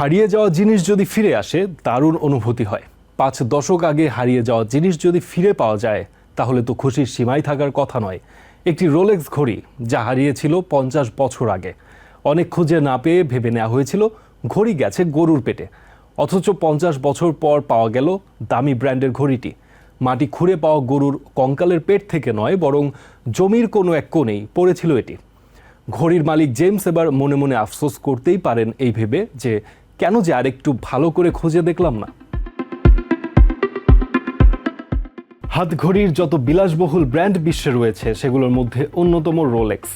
হারিয়ে যাওয়া জিনিস যদি ফিরে আসে, দারুণ অনুভূতি হয়। পাঁচ দশক আগে হারিয়ে যাওয়া জিনিস যদি ফিরে পাওয়া যায়, তাহলে তো খুশির সীমায় থাকার কথা নয়। একটি রোলেক্স ঘড়ি, যা হারিয়েছিল পঞ্চাশ বছর আগে। অনেক খুঁজে না পেয়ে ভেবে নেওয়া হয়েছিল, ঘড়ি গেছে গরুর পেটে। অথচ পঞ্চাশ বছর পর পাওয়া গেল দামি ব্র্যান্ডের ঘড়িটি। মাটি খুঁড়ে পাওয়া গরুর কঙ্কালের পেট থেকে নয়, বরং জমির কোনো এক কোণেই পড়েছিল এটি। ঘড়ির মালিক জেমস এবার মনে মনে আফসোস করতেই পারেন এই ভেবে যে কেন যে আরেকটু ভালো করে খুঁজে দেখলাম না? হাত ঘড়ির যত বিলাসবহুল ব্র্যান্ড বিশ্বে রয়েছে, সেগুলোর মধ্যে অন্যতম রোলেক্স।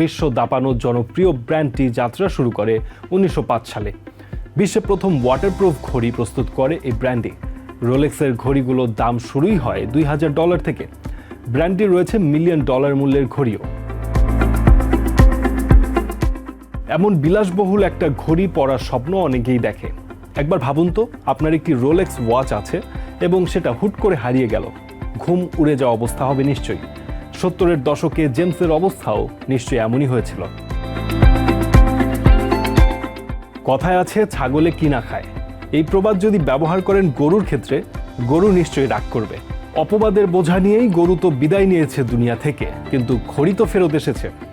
বিশ্ব দাপানো জনপ্রিয় ব্র্যান্ডটি যাত্রা শুরু করে উনিশশো পাঁচ সালে। বিশ্বে প্রথম ওয়াটারপ্রুফ ঘড়ি প্রস্তুত করে এই ব্র্যান্ডটি। রোলেক্সের ঘড়িগুলোর দাম শুরুই হয় দুই হাজার ডলার থেকে। ব্র্যান্ডটি রয়েছে মিলিয়ন ডলার মূল্যের ঘড়িও। এমন বিলাসবহুল একটা ঘড়ি পরার স্বপ্ন অনেকেই দেখে। একবার ভাবুন তো, আপনার একটি রোলেক্স ওয়াচ আছে এবং সেটা হুট করে হারিয়ে গেল। ঘুম উড়ে যাওয়া অবস্থা হবে নিশ্চয়ই। সত্তরের দশকে জেমসের অবস্থাও নিশ্চয়ই এমনই হয়েছিল। কথায় আছে, ছাগলে কিনা খায়। এই প্রবাদ যদি ব্যবহার করেন গরুর ক্ষেত্রে, গরু নিশ্চয়ই রাগ করবে। অপবাদের বোঝা নিয়েই গরু তো বিদায় নিয়েছে দুনিয়া থেকে, কিন্তু ঘড়ি তো ফেরত এসেছে।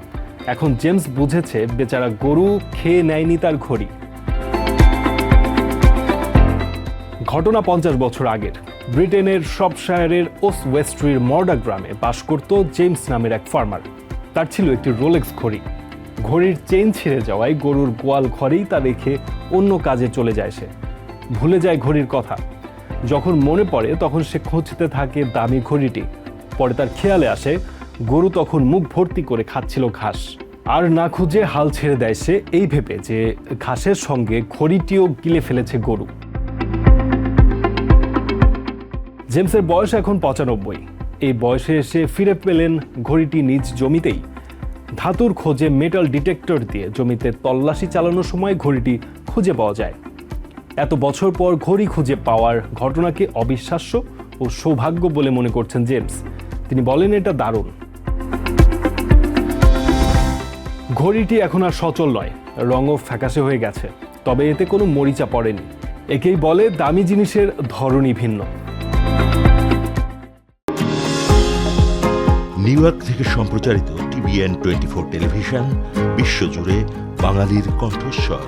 এখন জেমস বুঝেছে বেচারা গরু খেয়ে নেয়নি তার ঘড়ি। ঘটনা পঞ্চাশ বছর আগের। ব্রিটেনের শপশায়ারের ওস ওয়েস্ট্রির মর্ডা গ্রামে বাস করত জেমস নামের এক ফার্মার। তার ছিল একটি রোলেক্স ঘড়ি। ঘড়ির চেইন ছিঁড়ে যাওয়ায় গরুর গোয়াল ঘরেই তা রেখে অন্য কাজে চলে যায় সে। ভুলে যায় ঘড়ির কথা। যখন মনে পড়ে তখন সে খুঁজতে থাকে দামি ঘড়িটি। পরে তার খেয়ালে আসে গরু তখন মুখ ভর্তি করে খাচ্ছিল ঘাস। আর না খুঁজে হাল ছেড়ে দেয় সে এই ভেবে যে ঘাসের সঙ্গে ঘড়িটিও গিলে ফেলেছে গরু। জেমসের বয়স এখন পঁচানব্বই। এই বয়সে এসে ফিরে পেলেন ঘড়িটি নিজ জমিতেই। ধাতুর খোঁজে মেটাল ডিটেক্টর দিয়ে জমিতে তল্লাশি চালানোর সময় ঘড়িটি খুঁজে পাওয়া যায়। এত বছর পর ঘড়ি খুঁজে পাওয়ার ঘটনাকে অবিশ্বাস্য ও সৌভাগ্য বলে মনে করছেন জেমস। তিনি বলেন, এটা দারুণ। ঘড়িটি এখন আর সচল নয়। রঙও ফ্যাকাশে হয়ে গেছে। তবে এতে কোনো মরিচা পড়েনি। একেই বলে দামি জিনিসের ধরনই ভিন্ন। নিউ ইয়র্ক থেকে সম্প্রচারিত টিভিএন টোয়েন্টি ফোর টেলিভিশন, বিশ্বজুড়ে বাঙালির কণ্ঠস্বর।